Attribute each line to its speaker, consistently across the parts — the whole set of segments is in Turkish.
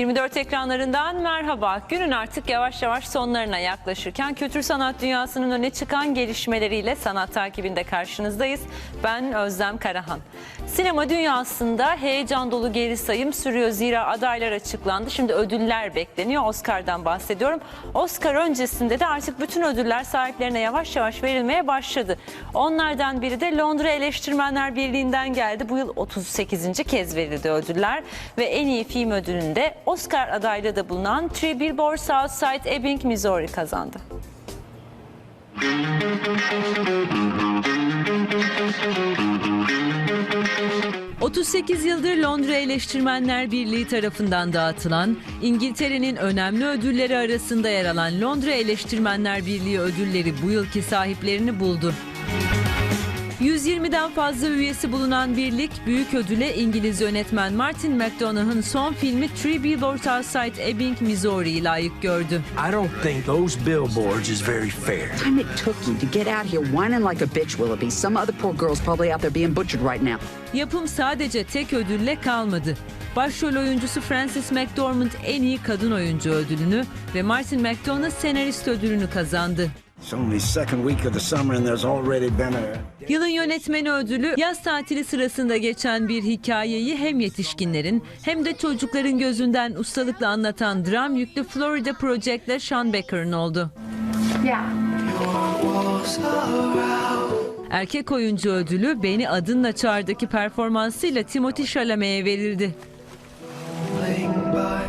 Speaker 1: 24 ekranlarından merhaba. Günün artık yavaş yavaş sonlarına yaklaşırken kültür sanat dünyasının öne çıkan gelişmeleriyle sanat takibinde karşınızdayız. Ben Özlem Karahan. Sinema dünyasında heyecan dolu geri sayım sürüyor zira adaylar açıklandı. Şimdi ödüller bekleniyor. Oscar'dan bahsediyorum. Oscar öncesinde de artık bütün ödüller sahiplerine yavaş yavaş verilmeye başladı. Onlardan biri de Londra Eleştirmenler Birliği'nden geldi. Bu yıl 38. kez verildi ödüller ve en iyi film ödülünü de Oscar adaylığı da bulunan Three Billboards Outside Ebbing, Missouri kazandı. ...38 yıldır Londra Eleştirmenler Birliği tarafından dağıtılan... ...İngiltere'nin önemli ödülleri arasında yer alan Londra Eleştirmenler Birliği ödülleri bu yılki sahiplerini buldu. 120'den fazla üyesi bulunan birlik büyük ödüle İngiliz yönetmen Martin McDonagh'ın son filmi Three Billboards Outside Ebbing, Missouri'yi layık gördü.
Speaker 2: I don't think those billboards is very fair.
Speaker 3: time it took you to get out here whining like a bitch, Willoughby. Some other poor girl's probably out there being butchered right now.
Speaker 1: Yapım sadece tek ödülle kalmadı. Başrol oyuncusu Frances McDormand en iyi kadın oyuncu ödülünü ve Martin McDonagh senarist ödülünü kazandı.
Speaker 2: It's only second week of the summer and there's already been a...
Speaker 1: Yılın yönetmeni ödülü yaz tatili sırasında geçen bir hikayeyi hem yetişkinlerin hem de çocukların gözünden ustalıkla anlatan dram yüklü Florida Project'le Sean Becker'ın oldu. Erkek oyuncu ödülü Beni Adınla Çağır'daki performansıyla Timothy Chalamet'e verildi.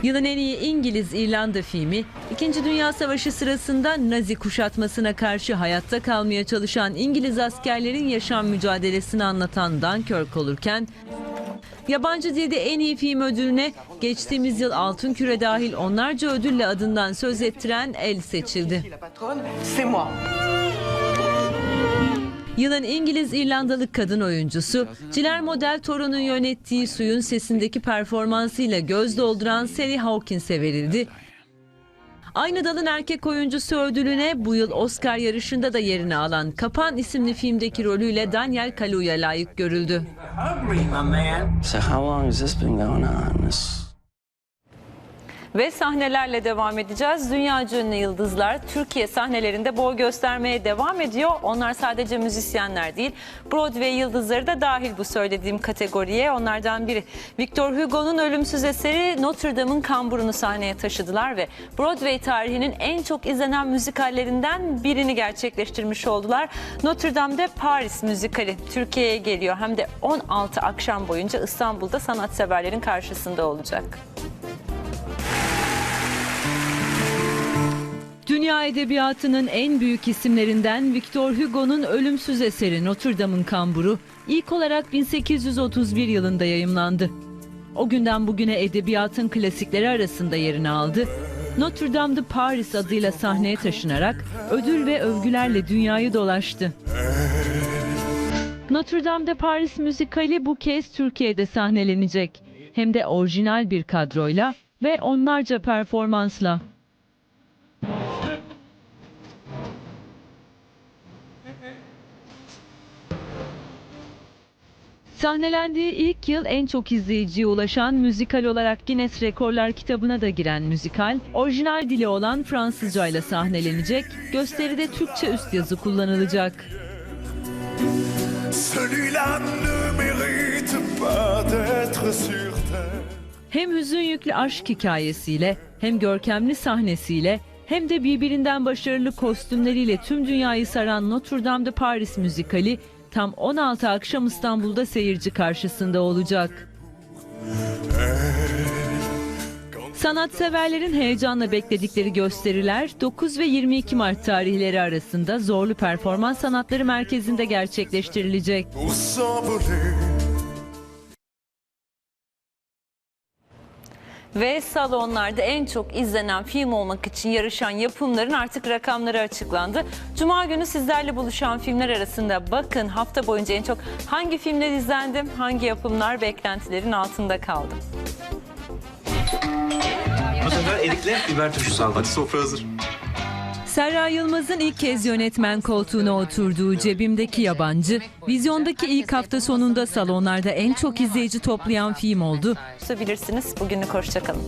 Speaker 1: Yılın en iyi İngiliz-İrlanda filmi, İkinci Dünya Savaşı sırasında Nazi kuşatmasına karşı hayatta kalmaya çalışan İngiliz askerlerin yaşam mücadelesini anlatan Dunkirk olurken, yabancı dilde en iyi film ödülüne geçtiğimiz yıl Altın Küre dahil onlarca ödülle adından söz ettiren El seçildi. Yılın İngiliz-İrlandalı kadın oyuncusu, Guillermo del Toro'nun yönettiği Suyun Sesindeki performansıyla göz dolduran Sally Hawkins'e verildi. Aynı dalın erkek oyuncusu ödülüne bu yıl Oscar yarışında da yerini alan Kapan isimli filmdeki rolüyle Daniel Kaluuya layık görüldü.
Speaker 4: So
Speaker 1: Ve sahnelerle devam edeceğiz. Dünya ünlü yıldızlar Türkiye sahnelerinde boy göstermeye devam ediyor. Onlar sadece müzisyenler değil, Broadway yıldızları da dahil bu söylediğim kategoriye. Onlardan biri Victor Hugo'nun ölümsüz eseri Notre Dame'ın kamburunu sahneye taşıdılar ve Broadway tarihinin en çok izlenen müzikallerinden birini gerçekleştirmiş oldular. Notre Dame'de Paris müzikali Türkiye'ye geliyor. Hem de 16 akşam boyunca İstanbul'da sanatseverlerin karşısında olacak. Dünya edebiyatının en büyük isimlerinden Victor Hugo'nun ölümsüz eseri Notre Dame'ın Kamburu ilk olarak 1831 yılında yayımlandı. O günden bugüne edebiyatın klasikleri arasında yerini aldı. Notre Dame de Paris adıyla sahneye taşınarak ödül ve övgülerle dünyayı dolaştı. Notre Dame de Paris müzikali bu kez Türkiye'de sahnelenecek. Hem de orijinal bir kadroyla ve onlarca performansla. Sahnelendiği ilk yıl en çok izleyiciye ulaşan müzikal olarak Guinness Rekorlar kitabına da giren müzikal, orijinal dili olan Fransızca ile sahnelenecek, gösteride Türkçe üst yazı kullanılacak. Hem hüzün yüklü aşk hikayesiyle, hem görkemli sahnesiyle, hem de birbirinden başarılı kostümleriyle tüm dünyayı saran Notre Dame de Paris müzikali tam 16 akşam İstanbul'da seyirci karşısında olacak. Sanatseverlerin heyecanla bekledikleri gösteriler 9 ve 22 Mart tarihleri arasında Zorlu Performans Sanatları Merkezi'nde gerçekleştirilecek. Ve salonlarda en çok izlenen film olmak için yarışan yapımların artık rakamları açıklandı. Cuma günü sizlerle buluşan filmler arasında bakın hafta boyunca en çok hangi filmler izlendi, hangi yapımlar beklentilerin altında kaldı.
Speaker 5: Bu sefer erikle biber turşusu aldık. Hadi sofra hazır.
Speaker 1: Serra Yılmaz'ın ilk kez yönetmen koltuğuna oturduğu Cebimdeki Yabancı, vizyondaki ilk hafta sonunda salonlarda en çok izleyici toplayan film oldu.
Speaker 6: Bilirsiniz. Bugünlük hoşçakalın.